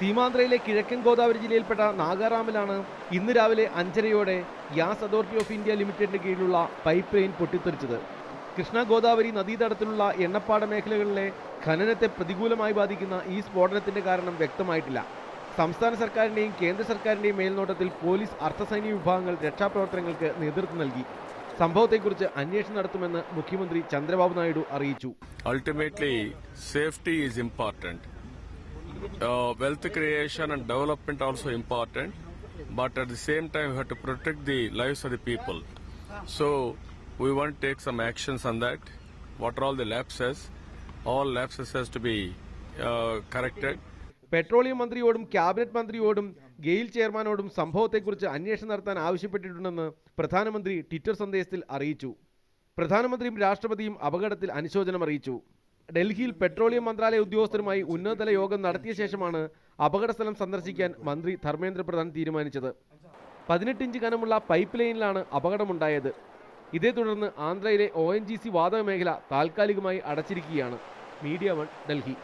സീമാന്ധ്രയിലെ കിഴക്കൻ ഗോദാവരി ജില്ലയിൽപ്പെട്ട നാഗാറാമിലാണ് ഇന്ന് രാവിലെ അഞ്ചരയോടെ ഗ്യാസ് അതോറിറ്റി ഓഫ് ഇന്ത്യ ലിമിറ്റഡിന് കീഴിലുള്ള പൈപ്പ് ലൈൻ പൊട്ടിത്തെറിച്ചത്. കൃഷ്ണ ഗോദാവരി നദീതടത്തിലുള്ള എണ്ണപ്പാട മേഖലകളിലെ ഖനനത്തെ പ്രതികൂലമായി ബാധിക്കുന്ന ഈ സ്ഫോടനത്തിന്റെ കാരണം വ്യക്തമായിട്ടില്ല. സംസ്ഥാന സർക്കാരിന്റെയും കേന്ദ്ര സർക്കാരിന്റെയും മേൽനോട്ടത്തിൽ പോലീസ് അർദ്ധസൈനിക വിഭാഗങ്ങൾ രക്ഷാപ്രവർത്തനങ്ങൾക്ക് നേതൃത്വം നൽകി. സംഭവത്തെക്കുറിച്ച് അന്വേഷണം നടത്തുമെന്ന് മുഖ്യമന്ത്രി ചന്ദ്രബാബു നായിഡു അറിയിച്ചു. Ultimately safety is important. Uh, wealth creation and development also important, but at the same time, we have to protect the lives of the people. So, we want to take some actions on that. What are all the lapses? All lapses has to be uh, corrected. Petroleum മന്ത്രിയോടും cabinet മന്ത്രിയോടും ഗെയിൽ ചെയർമാനോടും സംഭവത്തെക്കുറിച്ച് അന്വേഷണം നടത്താൻ ആവശ്യപ്പെട്ടിട്ടുണ്ടെന്ന് പ്രധാനമന്ത്രി Twitter സന്ദേശത്തിൽ അറിയിച്ചു പ്രധാനമന്ത്രിയും രാഷ്ട്രപതിയും അപകടത്തിൽ അനുശോചനം അറിയിച്ചു ഡൽഹിയിൽ പെട്രോളിയം മന്ത്രാലയ ഉദ്യോഗസ്ഥരുമായി ഉന്നതതല യോഗം നടത്തിയ ശേഷമാണ് അപകടസ്ഥലം സന്ദർശിക്കാൻ മന്ത്രി ധർമ്മേന്ദ്ര പ്രധാൻ തീരുമാനിച്ചത്. പതിനെട്ട് ഇഞ്ച് കനമുള്ള പൈപ്പ് ലൈനിലാണ് അപകടമുണ്ടായത്. ഇതേ തുടർന്ന് ആന്ധ്രയിലെ ഒ എൻ ജി സി വാതക മേഖല താൽക്കാലികമായി അടച്ചിരിക്കുകയാണ്. Media one Delhi.